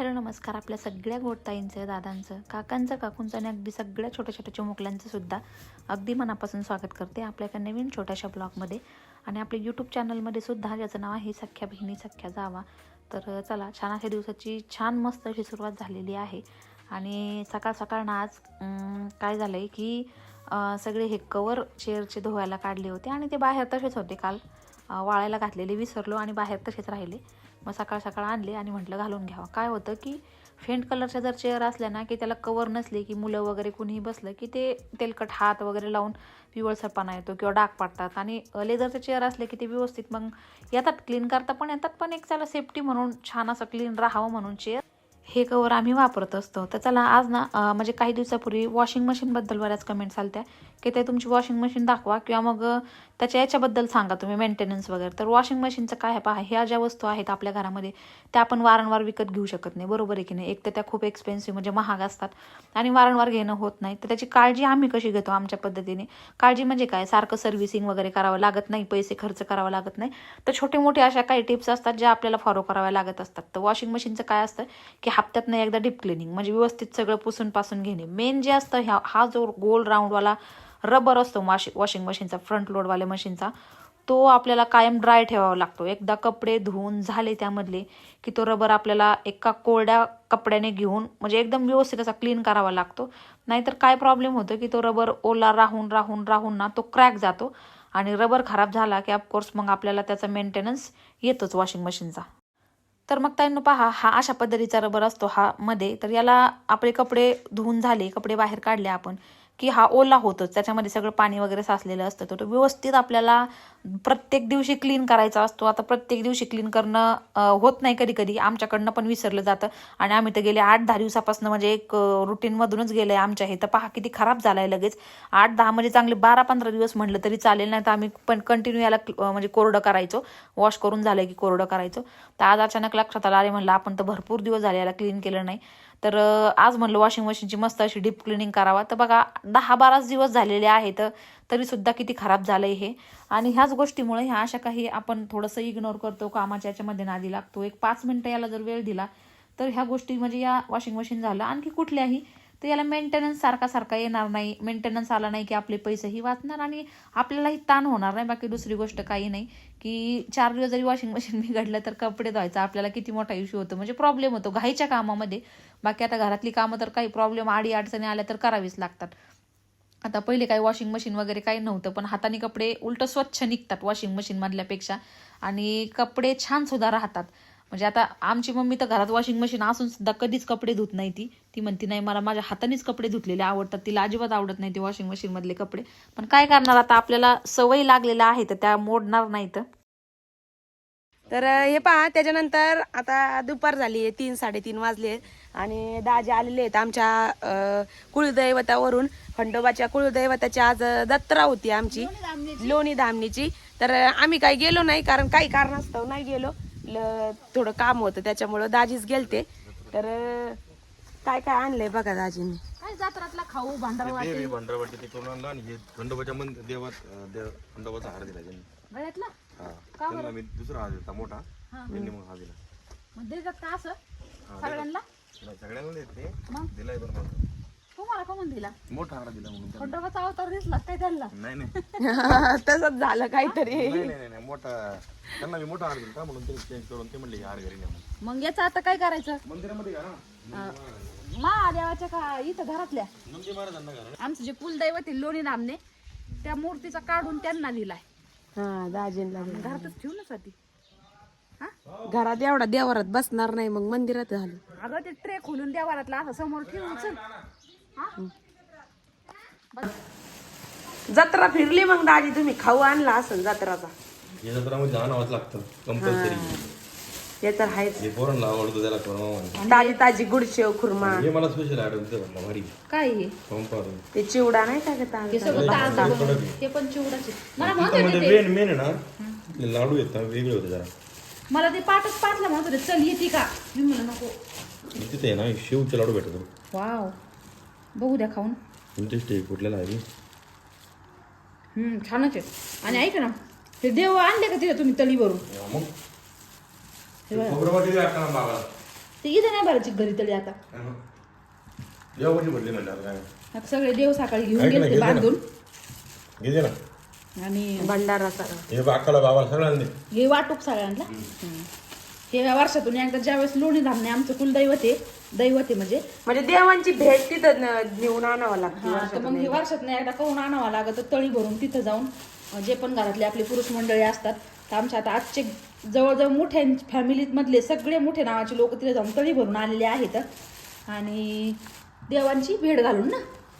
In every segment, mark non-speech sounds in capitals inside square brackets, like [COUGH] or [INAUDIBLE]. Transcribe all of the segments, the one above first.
Hello नमस्कार आपल्या सगळ्या गोडताईंचं दादांचं काकांचं काकूंचं आणि अगदी सगळ्या छोट्या छोट्या चिमुकल्यांचं सुद्धा अगदी मनापासून स्वागत करते आपल्या एका नवीन छोट्याशा ब्लॉगमध्ये. आणि आपल्या यूट्यूब चॅनलमध्ये सुद्धा ज्याचं नाव आहे सख्या बहिणी सख्या जावा. तर चला छान अशा दिवसाची छान मस्त अशी सुरुवात झालेली आहे. आणि सकाळ सकाळ ना आज काय झालं आहे की सगळे हे कवर चेअरचे धुवायला काढले होते आणि ते बाहेर तसेच होते. काल वाळायला घातलेले विसरलो आणि बाहेर तसेच राहिले. मग सकाळ सकाळ आणले आणि म्हटलं घालून घ्यावं. काय होतं की फेंट कलरच्या जर चेअर असल्या ना की त्याला कवर नसले की मुलं वगैरे कुणीही बसलं की ते तेलकट हात वगैरे लावून पिवळसरपणा येतो किंवा डाग पाडतात. आणि लेदरचे चेअर असले की ते व्यवस्थित मग येतात क्लीन करता पण येतात पण एक त्याला सेफ्टी म्हणून छान असं क्लीन राहावं म्हणून चेअर हे कवर आम्ही वापरत असतो. तर चला आज ना म्हणजे काही दिवसापूर्वी वॉशिंग मशीनबद्दल बऱ्याच कमेंट्स आल्या की ते तुमची वॉशिंग मशीन दाखवा किंवा मग त्याच्या याच्याबद्दल सांगा तुम्ही मेंटेनन्स वगैरे. तर वॉशिंग मशीनचं काय आहे पहा ह्या ज्या वस्तू आहेत आपल्या घरामध्ये त्या आपण वारंवार विकत घेऊ शकत नाही. बरोबर आहे की नाही? एक तर त्या खूप एक्सपेन्सिव्ह म्हणजे महाग असतात आणि वारंवार घेणं होत नाही. तर त्याची काळजी आम्ही कशी घेतो आमच्या पद्धतीने? काळजी म्हणजे काय? सारखं सर्व्हिसिंग वगैरे करावं लागत नाही पैसे खर्च करावा लागत नाही. तर छोटे मोठे अशा काही टिप्स असतात ज्या आपल्याला फॉलो कराव्या लागत असतात. तर वॉशिंग मशीनचं काय असतं की हप्त्यातनं एकदा डीप क्लिनिंग म्हणजे व्यवस्थित सगळं पुसून पासून घेणे. मेन जे असतं ह्या हा जो गोल राऊंडवाला रबर असतो वॉशिंग वॉशिंग मशीनचा फ्रंट लोडवाल्या मशीनचा तो आपल्याला कायम ड्राय ठेवावा लागतो. एकदा कपडे धुवून झाले त्यामधले की तो रबर आपल्याला एका कोरड्या कपड्याने घेऊन म्हणजे एकदम व्यवस्थित असा क्लीन करावा लागतो. नाहीतर काय प्रॉब्लेम होतो की तो रबर ओला राहून राहून राहून ना तो क्रॅक जातो आणि रबर खराब झाला की ऑफकोर्स मग आपल्याला त्याचा मेंटेनन्स येतोच वॉशिंग मशीनचा तर मग त्यांना पहा हा अशा पद्धतीचा रबर असतो हा मध्ये. तर याला आपले कपडे धुवून झाले कपडे बाहेर काढले आपण. की हा ओला होतोच त्याच्यामध्ये सगळं पाणी वगैरे साचलेलं असतं. तर तो व्यवस्थित आपल्याला प्रत्येक दिवशी क्लीन करायचा असतो. आता प्रत्येक दिवशी क्लीन करणं होत नाही कधी कधी आमच्याकडनं पण विसरलं जातं. आणि आम्ही तर गेले आठ दहा दिवसापासून म्हणजे एक रुटीनमधूनच गेलं आहे आमच्या हे. तर पहा किती खराब झाला आहे लगेच. आठ दहा म्हणजे चांगले बारा पंधरा दिवस म्हटलं तरी चालेल. नाही तर आम्ही पण कंटिन्यू याला म्हणजे कोरडं करायचो. वॉश करून झालं की कोरडं करायचो. तर आज अचानक लक्षात आलं अरे म्हणलं आपण तर भरपूर दिवस झाले याला क्लीन केलं नाही. तर आज म्हणलं वॉशिंग मशीनची मस्त अशी डीप क्लिनिंग करावा. तर बघा दहा बाराच दिवस झालेले आहेत तरी सुद्धा किती खराब झालंय हे. आणि ह्याच गोष्टीमुळे ह्या अशा काही आपण थोडंसं इग्नोर करतो कामाच्या याच्यामध्ये नादी लागतो. एक पाच मिनटं याला जर वेळ दिला तर ह्या गोष्टी म्हणजे या वॉशिंग मशीन झालं. आणखी कुठल्याही तर याला मेंटेनन्स सारखा सारखा येणार नाही. मेंटेनन्स आला नाही की आपले पैसेही वाचणार आणि आपल्यालाही ताण होणार नाही. बाकी दुसरी गोष्ट काही नाही की चार दिवस जरी वॉशिंग मशीन [LAUGHS] बिघडलं तर कपडे धुवायचा. आपल्याला किती मोठा इश्यू होतो. म्हणजे प्रॉब्लेम होतो. घाईच्या कामामध्ये. बाकी आता घरातली कामं तर काही प्रॉब्लेम आडी अडचणी आल्या तर करावीच लागतात. आता पहिले काही वॉशिंग मशीन वगैरे काही नव्हतं. पण हाताने कपडे उलट स्वच्छ निघतात वॉशिंग मशीनमधल्यापेक्षा आणि कपडे छान सुद्धा राहतात. म्हणजे आता आमची मम्मी तर घरात वॉशिंग मशीन असून सुद्धा कधीच कपडे धुत नाही ती. ती म्हणती नाही मला माझ्या हातानेच कपडे धुतलेले आवडतात. तिला अजिबात आवडत नाही ते वॉशिंग मशीन मधले कपडे. पण काय करणार आता? आपल्याला सवय लागलेल्या आहे तर त्या मोडणार नाही तर. तर हे पहा त्याच्यानंतर आता दुपार झाली आहे तीन साडेतीन वाजले आणि दाजी आलेले आहेत आमच्या कुळदैवतावरून. खंडोबाच्या कुळदैवताची आज दत्रा जत्रा होती आमची. लोणी धामणीची. तर आम्ही काही गेलो नाही कारण काही कारणास्तव नाही गेलो. थोडं काम होतं त्याच्यामुळं दाजीच गेलते. तर काय काय आणलंय बघा दाजींनी. काय जात्रातला खाऊ भंडारवाटी तिकडून आणला आणि हे खंडोबाच्या मंदिर देवात अं, देव खंडोबाचा हार दिला त्यांनी. गळ्यातला? हा. त्यांना मी दुसरा हार दिला मोठा. त्यांनी मग हा दिला. मग देतात का असं? हा, सगळ्यांना? नाही, सगळ्यांना देत ते. मग? दिलाय मला तुम्हाला का म्हणून दिला? मोठा दिला म्हणून त्यांना. खंडोबाचा अवतार दिसला काय त्यांना? नाही नाही. [LAUGHS] तसंच झालं काहीतरी. नाही नाही नाही मोठा. त्यांना मी मोठा हार दिला का म्हणून ते चेंज करून ते म्हणले हे हार घरी नाही. मग याचं आता काय करायचं? मंदिरामध्ये ना महादेवाच्या का इथं घरातल्या? महाराजांना आमचं जे कुलदैवत आहे लोणी नामने त्या मूर्तीचा काढून त्यांना दिलाय. हा दाजींना. घरातच ठेवू ना साठी घरात एवढा देवारात बसणार नाही मग मंदिरात झालं अगं ते ट्रे खोलून देवारातला असं समोर ठेवून चल. जत्रा फिरली मग दाजी तुम्ही खाऊ आणला असेल जत्राचा. या जत्रामध्ये आणावंच लागतं कंपल्सरी हे. तर आहेच. हे पोरांना आवडतं त्याला करून ताजी ताजी गुडशेव खुर्मा. हे मला स्पेशल आयटम दिलं भारी. काय हे? पंपावर ते चिवडा नाही का ग ताजा? हे सगळं ताजं बनवलं. ते पण चिवडाचे मला म्हणत होते मध्ये ते. मेन मेन आहे ना ते लाडू ना वेगळे होते जरा. मला ते पाठच पाठला म्हणत होते चल येते का? मी म्हणलं नको. तिथे आहे ना शेवचे लाडू भेटतो वाव. बघू द्या खाऊन. टेस्ट आहे कुठल्याला आहे ते? हम्म छानच आहे. आणि ऐक ना हे देव आणले का तिथे तुम्ही का बाबा ते इथे नाही भरायची घरी तळी आता. सगळे देव सकाळी घेऊन? गेले. बांधून. घेते ना. आणि भंडारा सगळा हे बाकाला सगळ्यांनी. हे वाटूक सगळ्यांना. हे या वर्षातून एकदा ज्यावेळेस लोणी धामणे आमचं कुलदैवत आहे दैवत आहे म्हणजे? म्हणजे देवांची भेट तिथं न- नेऊन आणावं लागते हा, तर मग हे वर्षात एकदा करून आणावं लागत तळी भरून तिथं जाऊन अं, जे पण घरातले आपले पुरुष मंडळी असतात तर आमच्या आता आजचे जवळजवळ मोठ्या फॅमिलीत मधले सगळे मोठे नावाचे लोक तिथे जाऊन तळी भरून आलेले आहेत. आणि देवांची भेट घालून ना?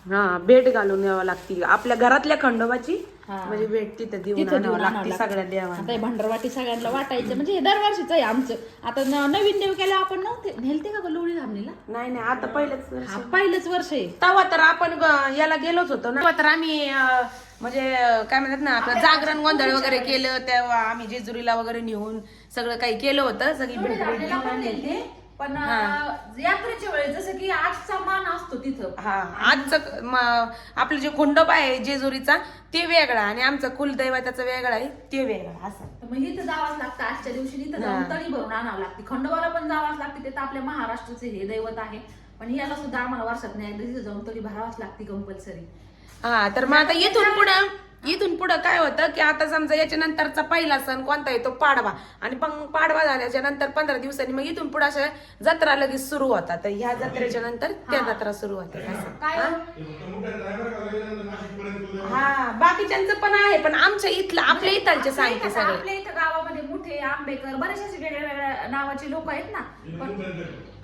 हा भेट घालून यावं लागते. आपल्या घरातल्या खंडोबाची. म्हणजे भेट तिथं देऊन तिथं आणावं देऊन आणावं लागते लागतं. सगळ्या आता हे भंडारवाटी सगळ्यांना वाटायचं म्हणजे हे दरवर्षीच आहे आमचं. आता न- नवीन देव केलं आपण नव्हते. नेलते का ग लोणी धामणीला? नाही नाही आता पहिलेच वर्ष. हा पहिलंच वर्ष आहे. तेव्हा तर आपण ग- याला गेलोच होतो ना. तेव्हा तर आम्ही अं, म्हणजे अं, काय म्हणतात ना आपलं जागरण गोंधळ वगैरे केलं तेव्हा आम्ही जेजुरीला वगैरे नेऊन सगळं काही केलं होतं. सगळी भेट पण अं, यात्रेच्या वेळेस जसं की आजचा मान असतो तिथं. हा आजचं म- आपलं जे खंडोबा आहे जेजुरीचा ते वेगळा आणि आमचं कुलदैवताचं वेगळा आहे ते वेगळा असं. तर मग इथं जावंच लागतं. आजच्या दिवशी इथं जाऊन तळी भरून आणावं लागते. खंडोबाला पण जावंच लागते. ते तर आपल्या महाराष्ट्राचे हे दैवत आहे. पण याला सुद्धा आम्हाला वर्षात नाही एकदा तिथं जाऊन तळी भरावंच लागते कंपल्सरी हा तर मग आता इथून पुढं इथून पुढं काय होतं की आता समजा याच्या नंतरचा पहिला सण कोणता येतो पाडवा. आणि मग पाडवा झाल्याच्यानंतर पंधरा दिवसांनी मग इथून पुढे अशा जत्रा लगेच सुरू होतात. तर ह्या जत्रेच्या नंतर त्या जत्रा सुरू होतात. काय हा? बाकीच्यांचं पण आहे पण आमच्या इथलं आपल्या इथलचे सांगते सगळे. आपल्या इथं गावामध्ये मुठे आंबेकर बरेचसे असे वेगळ्या वेगळ्या नावाचे लोक आहेत ना. पण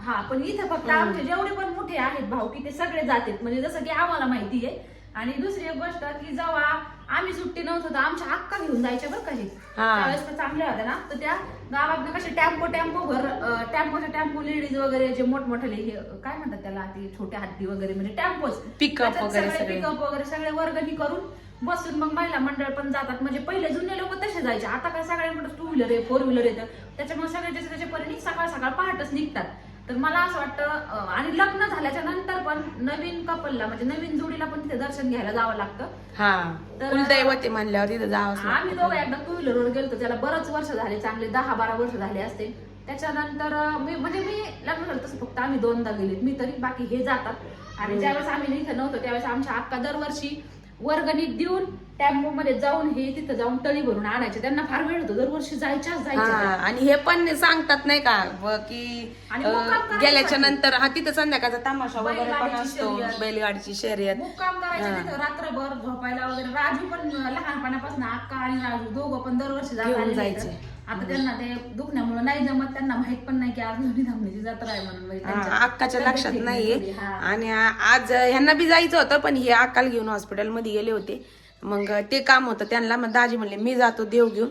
हा पण इथं फक्त आमचे जेवढे पण मोठे आहेत भाऊ की ते सगळे जातात. म्हणजे जसं की आम्हाला माहिती आहे आणि दुसरी एक गोष्ट की जेव्हा आम्ही सुट्टी नव्हतो तर आमच्या अक्का घेऊन जायच्या बरं का हे? हा. त्यावेळेस त्या चांगल्या होत्या ना? तर त्या गावात कसे टॅम्पो टॅम्पो भर टॅम्पोच्या टॅम्पो लेडीज वगैरे जे मोठमोठे हे काय म्हणतात त्याला ते छोटे हत्ती वगैरे म्हणजे टॅम्पोच. Pickup वगैरे सगळे. पिकअप वगैरे सगळे वर्गणी करून बसून मग महिला मंडळ पण जातात. म्हणजे पहिले जुने लोक तसे जायचे. आता काय सगळ्यांकडे टू व्हीलर आहे फोर व्हीलर येतं त्याच्यामुळे सगळे त्याच्या त्याच्या परीने सकाळ सकाळ पहाटच निघतात. तर मला असं वाटतं आणि लग्न झाल्याच्यानंतर पण नवीन कपलला म्हणजे नवीन जोडीला पण तिथे दर्शन घ्यायला जावं लागतं. हा. तर- कुलदैवते म्हणल्यावर तिथं लागतं. आम्ही दोघं एकदा टू व्हीलरवर गेलो त्याला बरंच वर्ष झाले चांगले दहा बारा वर्ष झाले असते. त्याच्यानंतर मी म्हणजे मी लग्न झालं तसं फक्त आम्ही दोनदा गेले मी तरी बाकी हे जातात. आणि ज्यावेळेस आम्ही इथं नव्हतो त्यावेळेस आमच्या अक्का दरवर्षी वर्गणी देऊन टेम्पो मध्ये जाऊन हे तिथं जाऊन तळी भरून आणायचे त्यांना फार वेळ होतो दरवर्षी जायच्याच जायच्या आणि हे पण सांगतात नाही का की आणि अं, मुक्काम करायचा गेल्याच्या. नंतर हा तिथं संध्याकाळचा तमाशा वगैरे पण बैलगाडीची असतो शर्यत. बैलगाडीची शर्यत मुक्काम करायचे तिथं रात्रभर झोपायला वगैरे राजू पण लहानपणापासून अक्का आणि राजू दोघं पण दरवर्षी घेऊन. जायचे. आता त्यांना ते दुखण्यामुळे नाही जमत त्यांना माहीत पण नाही की आज नवरी धामणीची जत्रा आहे म्हणून हा, अक्काच्या लक्षात नाहीये. हा. आणि आ- आज ह्यांना बी जायचं होतं पण हे अक्काला घेऊन हॉस्पिटलमध्ये गेले होते. मग ते काम होतं त्यांना मग दाजी म्हणले मी जातो देव घेऊन.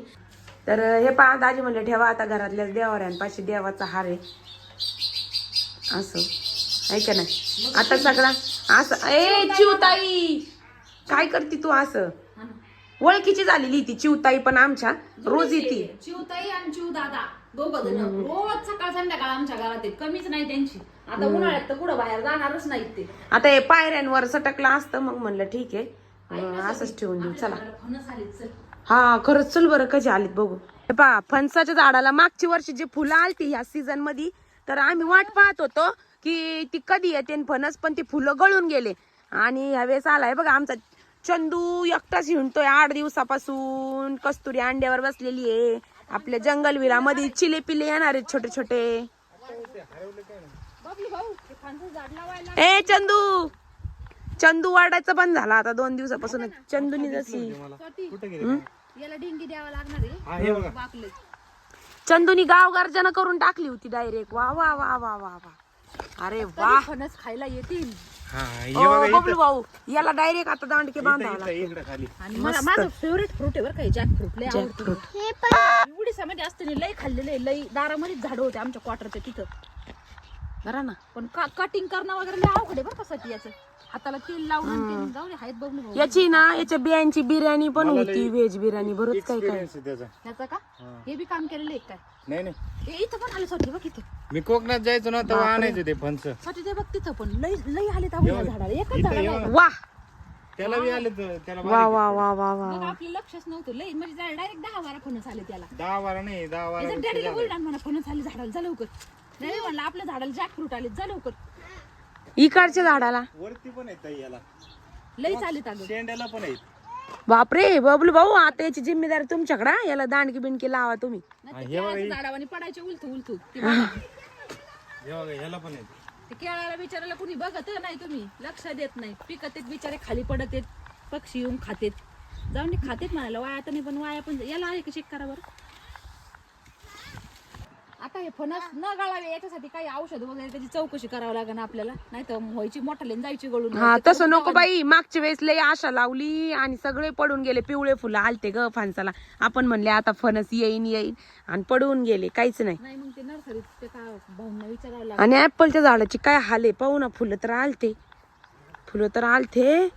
तर हे पहा दाजी म्हणले ठेवा आता घरातल्याच देवाऱ्यांपाशी देवाचा हार आहे. असं. ऐका ना आता सगळा असं ए चिवताई! काय करते तू असं? हा ना. ओळखीची झालेली ती चिवताई पण आमच्या. रोज येते. चिवताई आणि चिव दादा दोघं जण. रोज सकाळ संध्याकाळ आमच्या घरात आहेत. कमीच नाही त्यांची. आता उन्हाळ्यात तर कुठं बाहेर जाणारच नाहीत ते. आता हे पायऱ्यांवर सटकलं असतं मग म्हणलं ठीक आहे. असंच ठेवून देऊ चला. फणस हा खरंच चल बरं कशी आलीत बघू. हे पहा फणसाच्या झाडाला मागची वर्षी जी फुलं आलती ह्या सीझनमध्ये तर आम्ही वाट पाहत होतो की ती कधी येते फणस पण ती फुलं गळून गेले. आणि ह्यावेळेस आलाय बघा आमचा चंदू एकटाच हिंडतोय आठ दिवसापासून. कस्तुरी अंड्यावर बसलेली आहे. आपल्या जंगलमध्ये चिले पिले येणार आहेत छोटे छोटे. ए चंदू! चंदू वाढायचं बंद झाला आता दोन दिवसापासून. चंदूनी जशी. चंदूनी गाव गर्जना करून टाकली होती डायरेक्ट. वा वा वा वा वा वा. अरे वा. खायला येतील. ओ, बबलू भाऊ याला डायरेक्ट आता दांडके बांधावा लागतो. आणि मला माझं फेवरेट फ्रूट आहे बरं काही जॅक फ्रूट लय आवडतं उडीसामध्ये असतं लय खाल्लेलं आहे लय दारामध्येच झाडं होते आमच्या क्वार्टरच्या तिथं. बरा ना. पण कटिंग करणं वगैरे लय अवघड आहे बरं का साठी याचं. हाताला तेल लावून आणि ते जाऊ दे आहेत बघू भाऊ. याची ना याच्या बियांची बिर्याणी पण होती व्हेज बिर्याणी बरंच काय काय. त्याचं. का? हे. बी काम केलेलं आहे काय? नाही नाही. हे इथं पण आले साठी बघ इथं. मी कोकणात जायचो ना तेव्हा आणायचं ते फणस. ते बघ तिथं पण. लय लय आले त्या झाडाला. एकच. वा. त्याला बी आले तर त्याला वा वा वा वा वा. बघ आपलं लक्षच नव्हतं. लय म्हणजे डायरेक्ट दहा बारा फणस आले त्याला. दहा बारा नाही दहा बारा याचं डॅडीला बोल ना म्हणा फणस आले झाडाला. जा लवकर. नाही म्हणलं आपल्या झाडाला जॅकफ्रूट आले जा लवकर. इकडच्या झाडाला. वरती पण आहेत ताई याला. लई चालेत अगं. शेंड्याला पण आहेत. बापरे बबलू भाऊ आता याची जिम्मेदारी तुमच्याकडे हा. याला दांडकी बिंडकी लावा तुम्ही. नाही ते केळाच्या झाडावानी पडायचे उलथू उलथू. ते बघा. हे बघा ह्याला पण आहेत. ते केळाला बिचारायला कुणी बघत नाही तुम्ही. लक्ष देत नाही. पिकत येत बिचारे खाली पडत येत पक्षी येऊन खातेत. जाऊन ते खातेत म्हणायला वाया तर नाही पण वाया पण याला आहे का चेक करा बरं? आता हे फणस न गळावे याच्यासाठी काही औषध वगैरे त्याची चौकशी करावं लागेल आपल्याला. नाही तर व्हायची मोठाले जायची गळून हा तसं नको बाई. मागच्या वेळेस लय आशा लावली आणि सगळे पडून गेले. पिवळे फुलं आलते ग फणसाला. आपण म्हणले आता फणस येईन येईन. आणि पडून गेले. काहीच नाही. नाही मग ते नर्सरीत ते का भाऊंना विचारावं लागेल. आणि ऍपलच्या झाडाची काय हाले? पाहू ना फुलं तर आलते. फुलं तर आलते.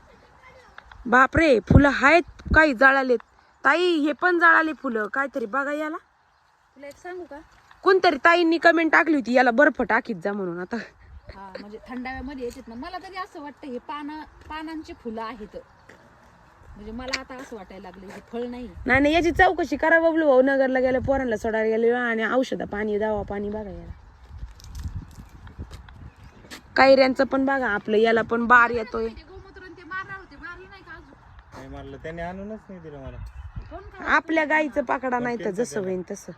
बापरे फुलं आहेत काही जळालेत. ताई हे पण जळाले फुलं. काहीतरी बघा याला. तुला एक सांगू का? कोणतरी ताईंनी कमेंट टाकली होती याला बर्फ टाकीत जा म्हणून. आता हा म्हणजे थंडाव्यामध्ये येतात ना. मला तरी असं वाटतं हे पाना पानांची फुलं आहेत. म्हणजे मला आता असं वाटायला लागलं हे फळ नाही. नाही नाही याची चौकशी करा बबलू भाऊ. नगरला गेलं पोरांना सोडायला गेले आणि औषध पाणी दवा पाणी बघा याला. कैऱ्यांचं पण बघा आपलं याला पण बार येतोय. ते गोमूत्र आणि ते मारणार होते मारलं नाही का अजून? नाही मारलं त्याने आणूनच नाही दिलं मला. कोण का आपल्या गाईचं पाकडा नाही तर जसं होईन तसं.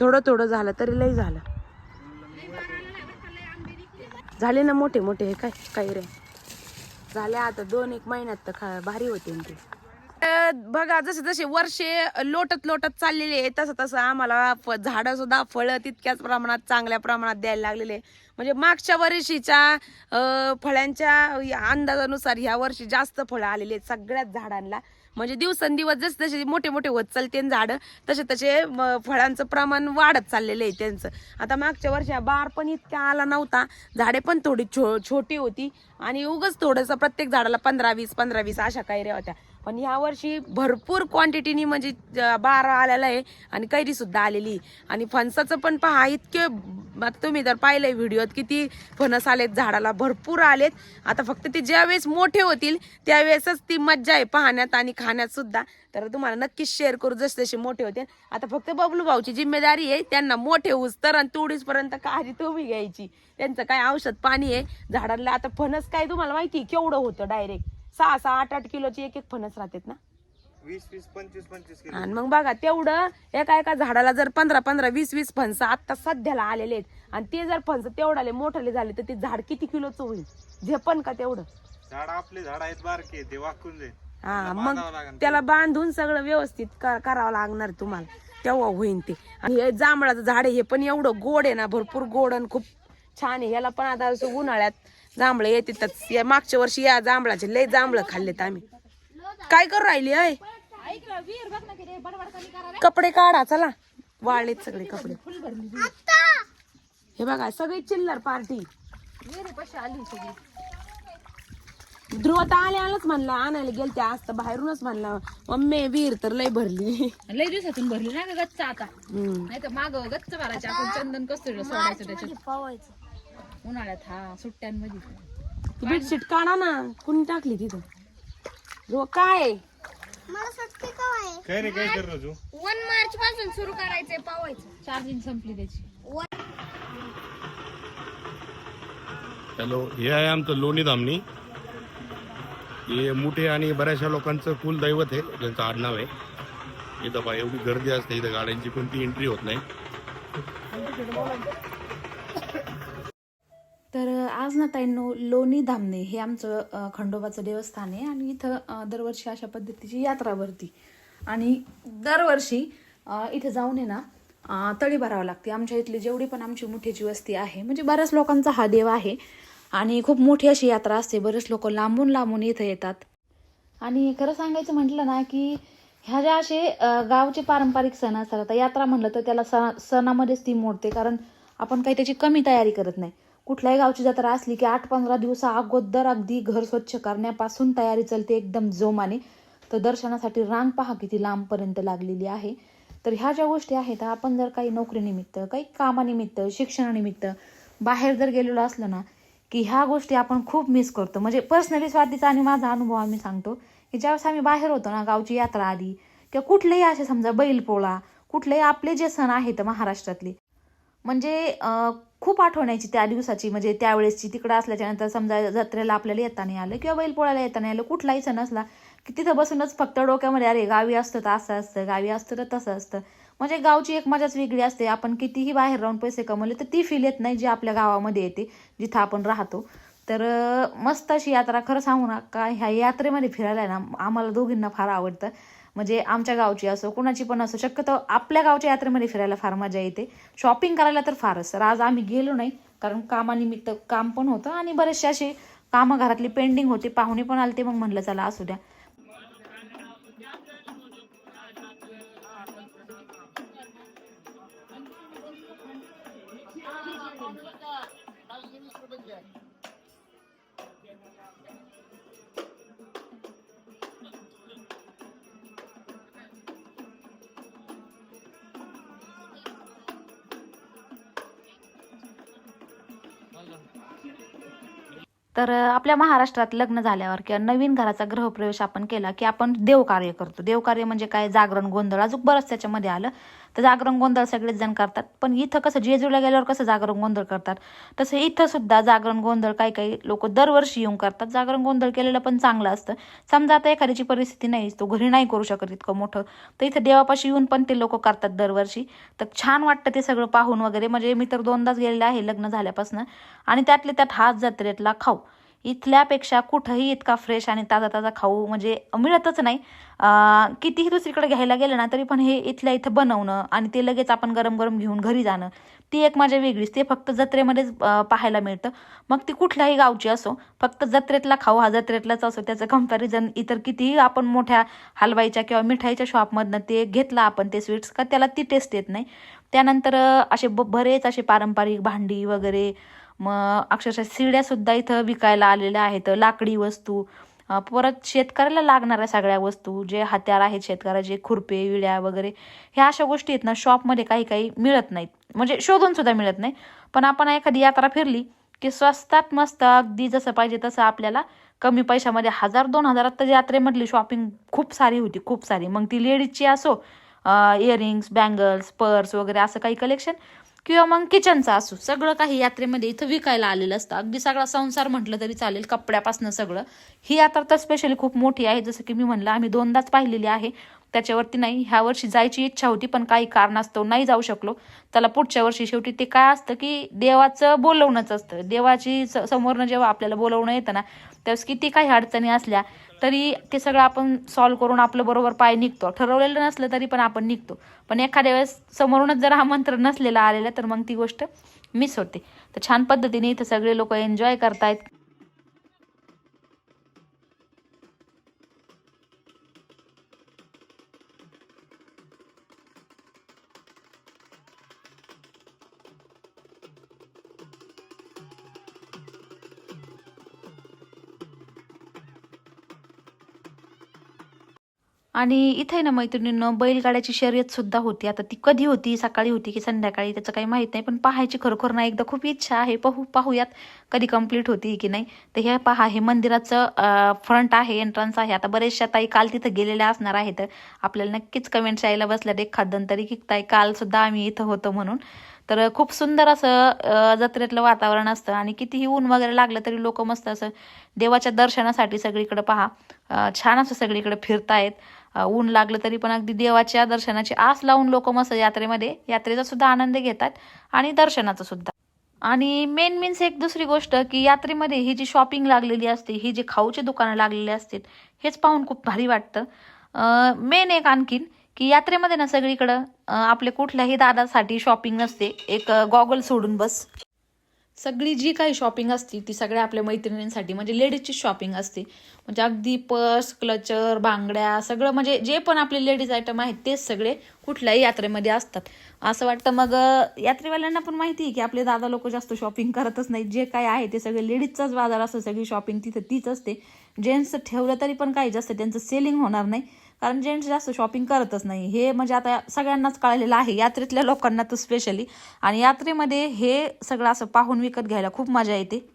थोडं थोडं झालं तरी लई झालं. झाले ना मोठे मोठे हे काय काही रे? झाले आता दोन एक महिन्यात तर खा भारी होते ते. बघा जसे जसे वर्षे लोटत लोटत चाललेले आहे तसं तसं आम्हाला फ- झाडं सुद्धा फळं तितक्याच प्रमाणात चांगल्या प्रमाणात द्यायला लागलेले आहे. म्हणजे मागच्या वर्षीच्या फळांच्या या अंदाजानुसार ह्या वर्षी जास्त फळं आलेली आहेत सगळ्याच झाडांना. म्हणजे दिवसेंदिवस जसे जसे मोठे मोठे होत चालते झाडं तसे तसे फळांचं प्रमाण वाढत चाललेलं आहे त्यांचं. आता मागच्या वर्षी बार पण इतका आला नव्हता. झाडे पण थोडी छो छोटी होती. आणि उगच थोडंसं प्रत्येक झाडाला पंधरा वीस पंधरा वीस अशा कैऱ्या होत्या. पण यावर्षी भरपूर क्वांटिटीनी म्हणजे बारा आलेला आहे आणि कैरीसुद्धा आलेली. आहे. आणि फणसाचं पण पहा इतके आता तुम्ही जर पाहिलंय व्हिडिओत किती फणस आलेत झाडाला भरपूर आलेत. आता फक्त ते ज्यावेळेस मोठे होतील त्यावेळेसच ती मज्जा आहे पाहण्यात आणि खाण्यातसुद्धा तर तुम्हाला नक्कीच शेअर करू जसे जसे मोठे होते आता फक्त बबलू भाऊची जिम्मेदारी आहे त्यांना मोठे होऊस तर आणि तुडीसपर्यंत काळजी तुम्ही घ्यायची. त्यांचं काय औषध पाणी आहे झाडाला आता फणस काय तुम्हाला माहिती आहे केवढं होतं डायरेक्ट सहा सहा आठ आठ किलोचे एक एक फणस राहतात ना? वीस वीस पंचवीस पंचवीस किलो. आणि मग बघा तेवढं एका एका झाडाला जर पंधरा पंधरा वीस वीस फणस आता सध्याला आलेले आहेत. आणि ते जर फणस तेवढाले मोठाले झाले तर ते झाड किती किलोचं होईल? झेपन का तेवढं? झाड आपले झाड आहेत बारके ते वाकून जाईल. हा मग बांधावं लागेल. त्याला बांधून सगळं व्यवस्थित कर- करावं लागणार तुम्हाला. तेव्हा होईन ते. आणि हे जांभळाचं झाड आहे हे पण एवढं गोड आहे ना भरपूर गोड आणि खूप छान आहे. याला पण आता असं उन्हाळ्यात जांभळं येतातच या मागच्या वर्षी या जांभळाचे लय जांभळं खाल्लेत आम्ही. काय करू राहिली अय कपडे काढा चला. वाळलेत सगळे कपडे. हे बघा सगळी चिल्लर पार्टी. पैसे आली आलंच म्हणलं आणायला गेलते आज तर बाहेरूनच म्हणलं मम्मी वीर तर लय भरली. लई दिवसातून भरली ना गच्च आता. नाही तर माग गच्च भरायचे आपण चंदन कस्तुरी सोडायचं त्याच्यात. उन्हाळ्यात हा सुट्ट्यांमध्ये. ती बेडशीट काढा ना कुणी टाकली तिथं? ध्रुव काय? काय रे काय कर तू वन मार्च पासून सुरू करायचंय पावायचं. चार्जिंग संपली त्याची. हॅलो हे आहे आमचं लोणी धामणी. हे मोठे आणि बऱ्याचशा लोकांचं कुलदैवत आहे ज्यांचं आडनाव आहे. इथं पहा एवढी गर्दी असते इथं गाड्यांची कोणती एंट्री होत नाही. तर आज ना ताईंनो लोणी धामणे हे आमचं खंडोबाचं देवस्थान आहे आणि इथं दरवर्षी अशा पद्धतीची यात्रा भरती. आणि दरवर्षी इथे जाऊन आहे ना तळी भरावं लागते. आमच्या इथली जेवढी पण आमची मुठीची वस्ती आहे म्हणजे बऱ्याच लोकांचा हा देव आहे. आणि खूप मोठी अशी यात्रा असते. बरेच लोक लांबून लांबून इथं येतात. आणि खरं सांगायचं म्हटलं ना की ह्या ज्या असे गावचे पारंपरिक सण असतात आता यात्रा म्हणलं तर त्याला सण सणामध्येच ती मोडते. कारण आपण काही त्याची कमी तयारी करत नाही. कुठल्याही गावची जत्रा असली की आठ पंधरा दिवसा अगोदर अगदी घर स्वच्छ करण्यापासून तयारी चालते एकदम जोमाने. तर दर्शनासाठी रांग पहा किती लांबपर्यंत लागलेली आहे. तर ह्या ज्या गोष्टी आहेत आपण जर काही नोकरीनिमित्त काही कामानिमित्त शिक्षणानिमित्त बाहेर जर गेलेलो असलं ना की ह्या गोष्टी आपण खूप मिस करतो. म्हणजे पर्सनली स्वातीचा आणि माझा अनुभव आम्ही सांगतो की ज्यावेळेस आम्ही बाहेर होतो ना गावची यात्रा आली किंवा कुठलेही असे समजा बैलपोळा कुठलेही आपले जे सण आहेत महाराष्ट्रातले म्हणजे खूप आठवण यायची त्या दिवसाची. म्हणजे त्यावेळेसची तिकडं असल्याच्यानंतर समजा जत्रेला आपल्याला येता नाही आलं किंवा बैलपोळ्याला येता नाही आलं कुठलाही सण असला की तिथं बसूनच फक्त डोक्यामध्ये अरे गावी असतं तर असं असतं गावी असतं तर तसं असतं. म्हणजे गावची एक मजाच वेगळी असते. आपण कितीही बाहेर राहून पैसे कमवले तर ती फील येत नाही जी आपल्या गावामध्ये येते जिथं आपण राहतो. तर मस्त अशी यात्रा. खरं सांगू ना का ह्या यात्रेमध्ये फिरायला आहे ना आम्हाला दोघींना फार आवडतं. म्हणजे आमच्या गावची असो कुणाची पण असो शक्यतो आपल्या गावच्या यात्रेमध्ये फिरायला फार मजा येते. शॉपिंग करायला तर फारच तर आज आम्ही गेलो नाही कारण कामानिमित्त काम पण होतं आणि बरेचसे असे कामं घरातली पेंडिंग होती पाहुणे पण आले ते मग म्हणलं चला असू द्या. तर आपल्या महाराष्ट्रात लग्न झाल्यावर किंवा नवीन घराचा ग्रहप्रवेश आपण केला की आपण देवकार्य करतो. देवकार्य म्हणजे काय? जागरण गोंधळ. अजून बरंच त्याच्यामध्ये आलं. तर जागरण गोंधळ सगळेच जण करतात. पण इथं कसं जेजूला गेल्यावर कसं जागरण गोंधळ करतात? तसं इथं सुद्धा जागरण गोंधळ काही काही लोक दरवर्षी येऊन करतात. जागरण गोंधळ केलेलं पण चांगलं असतं. समजा आता एखाद्याची परिस्थिती नाही तो घरी नाही करू शकत इतकं मोठं. तर इथं देवापाशी येऊन पण ते लोक करतात दरवर्षी. तर छान वाटतं ते सगळं पाहून वगैरे. म्हणजे मी तर दोनदाच गेलेले आहे लग्न झाल्यापासून. आणि त्यातले त्यात हात जत्रेतला खाऊ. इथल्यापेक्षा कुठंही इतका फ्रेश आणि ताजा ताजा खाऊ म्हणजे मिळतच नाही. कितीही दुसरीकडे घ्यायला गेलं ना तरी पण हे इथल्या इथं बनवणं आणि ते लगेच आपण गरम गरम घेऊन घरी जाणं ती एक माझ्या वेगळीच ते फक्त जत्रेमध्येच पाहायला मिळतं. मग ती कुठल्याही गावची असो फक्त जत्रेतला खाऊ हा जत्रेतलाच असो त्याचं कंपॅरिझन इतर कितीही आपण मोठ्या हलवाईच्या किंवा मिठाईच्या शॉपमधनं ते घेतलं आपण ते स्वीट्स का त्याला ती टेस्ट येत नाही. त्यानंतर असे ब बरेच असे पारंपरिक भांडी वगैरे मग अक्षरशः शिड्यासुद्धा इथं विकायला आलेल्या आहेत लाकडी वस्तू. परत शेतकऱ्याला लागणाऱ्या सगळ्या वस्तू जे हत्यार आहेत शेतकऱ्याचे खुरपे विड्या वगैरे ह्या अशा गोष्टी आहेत ना शॉपमध्ये काही काही मिळत नाहीत. म्हणजे शोधून सुद्धा मिळत नाही. पण आपण एखादी यात्रा फिरली की स्वस्तात मस्त अगदी जसं पाहिजे तसं आपल्याला कमी पैशामध्ये हजार दोन हजारात तर यात्रेमधली शॉपिंग खूप सारी होती खूप सारी. मग ती लेडीजची असो इयरिंग्स बँगल्स पर्स वगैरे असं काही कलेक्शन किंवा मग किचनचा असो. सगळं काही यात्रेमध्ये इथं विकायला आलेलं असतं. अगदी सगळा संसार म्हटलं तरी चालेल कपड्यापासून सगळं. ही यात्रा तर स्पेशली खूप मोठी आहे. जसं की मी म्हणलं आम्ही दोनदाच पाहिलेली आहे. त्याच्यावरती नाही ह्या वर्षी जायची इच्छा होती पण काही कारणास्तव नाही जाऊ शकलो. त्याला पुढच्या वर्षी शेवटी ते काय असतं की देवाचं बोलवणंच असतं. देवाची समोरनं जेव्हा आपल्याला बोलवणं येतं ना त्यावेळेस किती काही अडचणी असल्या तरी ते सगळं आपण सॉल्व्ह करून आपलं बरोबर पाय निघतो. ठरवलेलं नसलं तरी पण आपण निघतो. पण एखाद्या वेळेस समोरूनच जर हा मंत्र नसलेला आलेला तर मग ती गोष्ट मिस होते. तर छान पद्धतीने इथं सगळे लोक एन्जॉय करतायत. आणि इथे ना मैत्रिणींना बैलगाड्याची शर्यत सुद्धा होती. आता ती कधी होती? सकाळी होती की संध्याकाळी? त्याचं काही माहीत नाही. पण पाहायची खरोखर ना एकदा खूप इच्छा आहे. पाहू पाहूयात. कधी कंप्लीट होती की नाही? तर हे पहा हे मंदिराचं फ्रंट आहे एंट्रन्स आहे. आता बरेचशा ताई काल तिथं गेलेल्या असणार आहेत. आपल्याला नक्कीच कमेंट्स यायला बसल्यात. एखादं तरी की ताई काल सुद्धा आम्ही इथं होतो म्हणून. तर खूप सुंदर असं जत्रेतलं वातावरण असतं. आणि कितीही ऊन वगैरे लागलं तरी लोक मस्त असं देवाच्या दर्शनासाठी सगळीकडे पहा. छान असं सगळीकडे फिरतायत. ऊन लागलं तरी पण अगदी देवाच्या दर्शनाची आस लावून लोक मस्त यात्रेमध्ये यात्रेचा सुद्धा आनंद घेतात आणि दर्शनाचा सुद्धा. आणि मेन मीन्स एक दुसरी गोष्ट की यात्रेमध्ये ही जी शॉपिंग लागलेली असते ही जी खाऊची दुकानं लागलेली असतील हेच पाहून खूप भारी वाटतं. मेन एक आणखीन की यात्रेमध्ये ना सगळीकडं आपले कुठल्याही दादासाठी शॉपिंग नसते. एक गॉगल सोडून बस. सगळी जी काही शॉपिंग असते ती सगळ्या आपल्या मैत्रिणींसाठी म्हणजे लेडीजची शॉपिंग असते. म्हणजे अगदी पर्स क्लचर बांगड्या सगळं म्हणजे जे पण आपले लेडीज आयटम आहेत तेच सगळे कुठल्याही यात्रेमध्ये असतात. असं वाटतं मग यात्रेवाल्यांना पण माहिती आहे की आपले दादा लोक जास्त शॉपिंग करतच नाहीत. जे काय आहे ते सगळे लेडीजचाच बाजार असतो सगळी शॉपिंग तिथं तीच असते. जेंट्सचं ठेवलं तरी पण काही जास्त त्यांचं सेलिंग होणार नाही. कारण जेंट्स जास्त शॉपिंग करतच नाही. हे म्हणजे आता सगळ्यांनाच कळलेलं आहे. यात्रेतल्या लोकांना तर स्पेशली आणि यात्रेमध्ये हे सगळं असं पाहून विकत घ्यायला खूप मजा येते.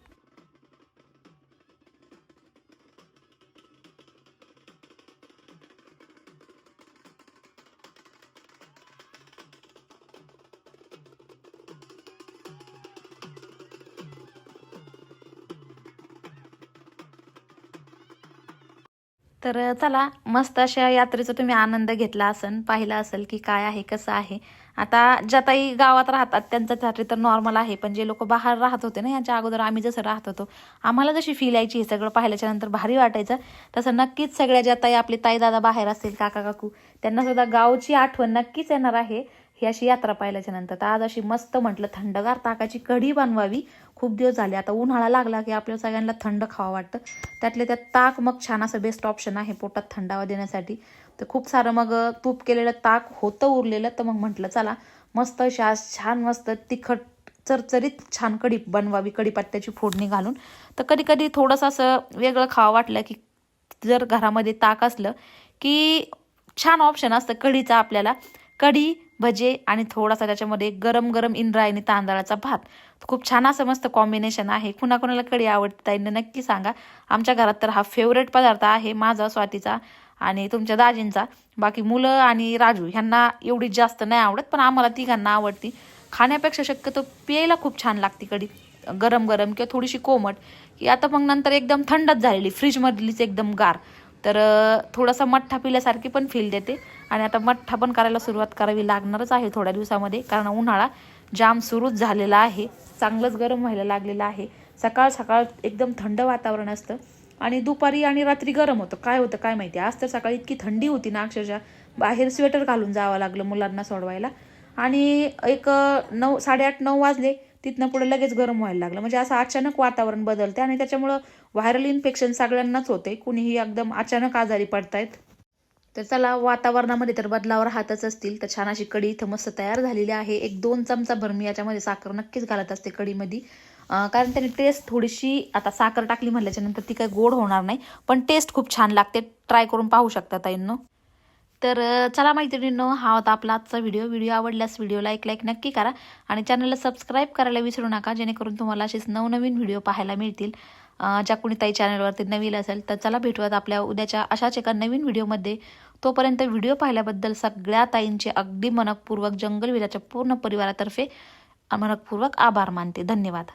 तर चला मस्त अशा यात्रेचा तुम्ही आनंद घेतला असेल पाहिला असेल की काय आहे कसं आहे. आता ज्या ताई गावात राहतात त्यांच्यासाठी तर नॉर्मल आहे पण जे लोक बाहेर राहत होते ना याच्या अगोदर आम्ही जसं राहत होतो आम्हाला जशी फील यायची हे सगळं पाहिल्याच्या नंतर भारी वाटायचं. तसं नक्कीच सगळ्या ज्या ताई आपले ताई दादा बाहेर असतील काका काकू त्यांना सुद्धा गावची आठवण नक्कीच येणार आहे. ही अशी यात्रा पाहिल्याच्या नंतर. तर आज अशी मस्त म्हटलं थंडगार ताकाची कढी बनवावी. खूप दिवस झाले. आता उन्हाळा लागला की आपल्या सगळ्यांना थंड खावं वाटतं. त्यातले त्यात ताक मग छान असं बेस्ट ऑप्शन आहे पोटात थंडावा देण्यासाठी. तर खूप सारं मग तूप केलेलं ताक होतं उरलेलं. तर मग म्हटलं चला मस्त अशी आज छान मस्त तिखट चरचरीत छान कढी बनवावी कढीपत्त्याची फोडणी घालून. तर कधी कधी थोडंसं असं वेगळं खावं वाटलं की जर घरामध्ये ताक असलं की छान ऑप्शन असतं कढीचा आपल्याला. कढी भजे आणि थोडासा त्याच्यामध्ये गरम गरम इंद्रायणी तांदळाचा भात. खूप छान असं मस्त कॉम्बिनेशन आहे. कुणाकुणाला कढी आवडते ताईंना नक्की सांगा. आमच्या घरात तर हा फेवरेट पदार्थ आहे माझा स्वातीचा आणि तुमच्या दाजींचा. बाकी मुलं आणि राजू ह्यांना एवढी जास्त नाही आवडत पण आम्हाला तिघांना आवडती. खाण्यापेक्षा शक्यतो प्यायला खूप छान लागते कढी. गरम गरम किंवा थोडीशी कोमट. की आता मग नंतर एकदम थंडच झालेली फ्रीजमधलीच एकदम गार. तर थोडासा मठ्ठा पिल्यासारखी पण फील देते. आणि आता मठ्ठा पण करायला सुरुवात करावी लागणारच आहे थोड्या दिवसामध्ये कारण उन्हाळा जाम सुरूच झालेला आहे. चांगलंच गरम व्हायला लागलेलं आहे. सकाळ सकाळ एकदम थंड वातावरण असतं. आणि दुपारी आणि रात्री गरम होतं. काय होतं काय माहिती? आज तर सकाळी इतकी थंडी होती ना अक्षरशः. बाहेर स्वेटर घालून जावं लागलं मुलांना सोडवायला. आणि एक नऊ साडेआठ नऊ वाजले तिथनं पुढे लगेच गरम व्हायला लागलं. म्हणजे असं अचानक वातावरण बदलते आणि त्याच्यामुळं व्हायरल इन्फेक्शन सगळ्यांनाच होते कुणीही एकदम अचानक आजारी पडतायत. तर चला वातावरणामध्ये तर बदलाव राहतच असतील. तर छान अशी कढी इथं मस्त तयार झालेली आहे. एक दोन चमचा भर मी याच्यामध्ये साखर नक्कीच घालत असते कढीमध्ये. कारण त्याने टेस्ट थोडीशी आता साखर टाकली म्हटल्याच्यानंतर ती काही गोड होणार नाही पण टेस्ट खूप छान लागते. ट्राय करून पाहू शकता ताईंनो. तर चला मैत्रिणींनो हा होता आपला आजचा व्हिडिओ व्हिडिओ आवडल्यास व्हिडिओला एक लाईक नक्की करा. आणि चॅनलला सबस्क्राईब करायला विसरू नका जेणेकरून तुम्हाला असेच नवनवीन व्हिडिओ पाहायला मिळतील. ज्या कोणी ताई चॅनलवरती नवीन असेल तर चला भेटूयात आपल्या उद्याच्या अशाच एका नवीन व्हिडिओमध्ये. तोपर्यंत व्हिडिओ पाहिल्याबद्दल सगळ्या ताईंचे अगदी मनपूर्वक जंगल विराच्या पूर्ण परिवारातर्फे मनपूर्वक आभार मानते. धन्यवाद.